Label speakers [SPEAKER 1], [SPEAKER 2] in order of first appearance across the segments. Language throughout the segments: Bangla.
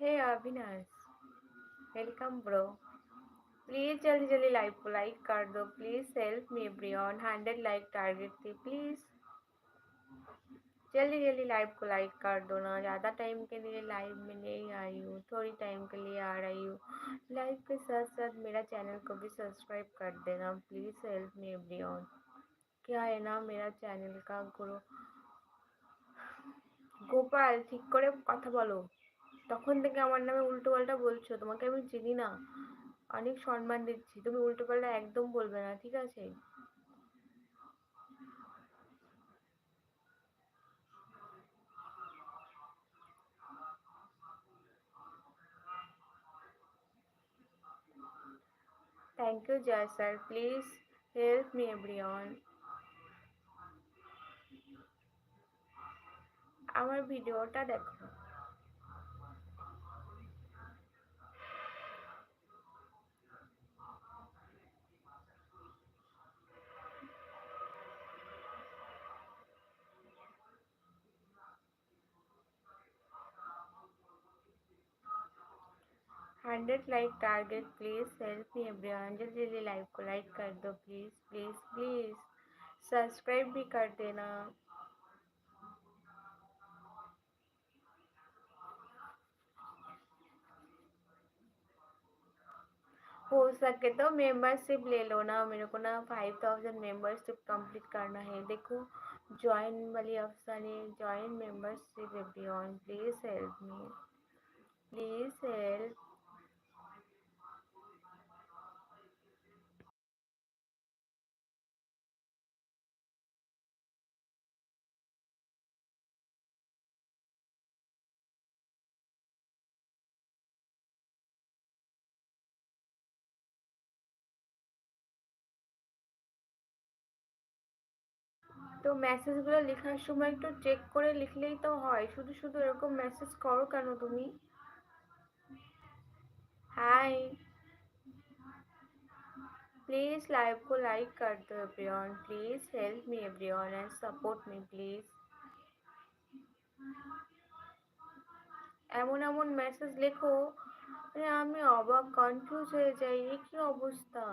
[SPEAKER 1] Hey Avinash welcome bro please जल्दी जल्दी लाइव को लाइक कर दो. Please help me everyone hundred like target थी प्लीज़ जल्दी जल्दी लाइव को लाइक कर दो ना. ज़्यादा टाइम के लिए लाइव में नहीं आई हूँ. थोड़ी टाइम के लिए आ रही हूँ. लाइव के साथ साथ मेरा चैनल को भी सब्सक्राइब कर देना. Please help me everyone क्या है ना मेरा चैनल का गुरु गोपाल, ठीक करे, कथा बोलो। তখন থেকে আমার নামে উল্টো পাল্টা বলছো তোমাকে আমি চিনি না অনেক সম্মান দিচ্ছি তুমি উল্টো পাল্টা একদম বলবে না ঠিক আছে Thank you, Jai sir. Please help me, everyone. আমার ভিডিওটা দেখো hundred like target, please help me everyone जल्दी जल्दी लाइव को लाइक कर दो, प्लीज़ प्लीज़ प्लीज़। सब्सक्राइब भी कर देना। हो सके तो मेंबरशिप ले लो ना, मेरे को ना फाइव थाउज़ेंड मेंबरशिप कंप्लीट करना है। देखो ज्वाइन वाली ऑप्शन है join membership everyone please help me please help তো মেসেজগুলো লেখার সময় একটু চেক করে লিখলেই তো হয় শুধু শুধু এরকম মেসেজ করো কেন তুমি हाय प्लीज़ लाइव को लाइक कर दो everyone please help me everyone and support me please এমন এমন মেসেজ লেখো আমি অবাক কনফিউজ হয়ে যাই এ কি অবস্থা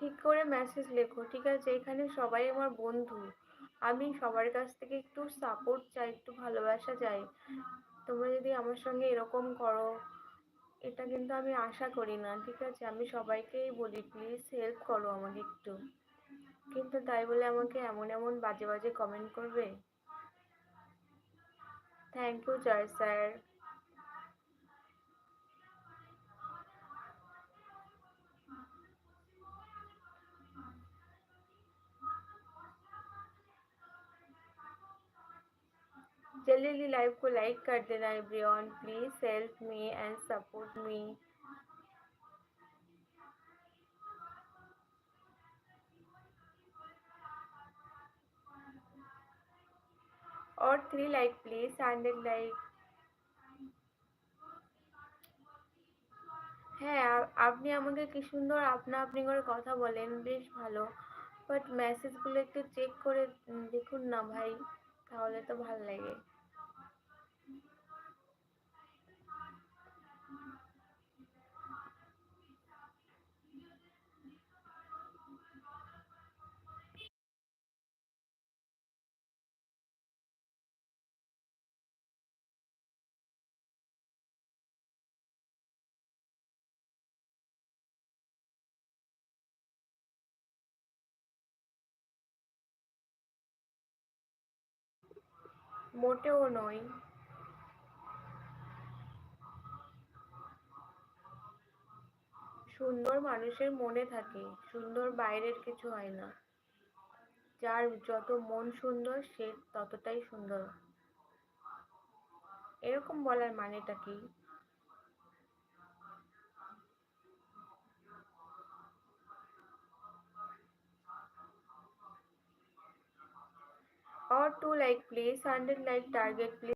[SPEAKER 1] ঠিক করে মেসেজ লেখো, ঠিক আছে? এখানে সবাই আমার বন্ধু। আমি সবার কাছ থেকে একটু সাপোর্ট চাই, একটু ভালোবাসা চাই। তোমরা যদি আমার সঙ্গে এরকম করো, এটা কিন্তু আমি আশা করি না, ঠিক আছে? আমি সবাইকেই বলি প্লিজ হেল্প করো আমাকে একটু। কিন্তু তাই বলে আমাকে এমন এমন বাজে বাজে কমেন্ট করবে? থ্যাংক ইউ জয় স্যার जल्दी जल्दी लाइव को लाइक कर देना everyone please help me and support me और three like please hundred like হ্যাঁ আপনি আমাকে কি সুন্দর আপনা আপনি করে কথা বলেন বেশ ভালো বাট মেসেজগুলো একটু চেক করে দেখুন না ভাই তাহলে তো ভাল লাগে মোটেও নয়। সুন্দর মানুষের মনে থাকে, সুন্দর বাইরের কিছু হয় না। যার যত মন সুন্দর, সে ততটাই সুন্দর। এরকম বলার মানেটা কি? or to like place and like target place.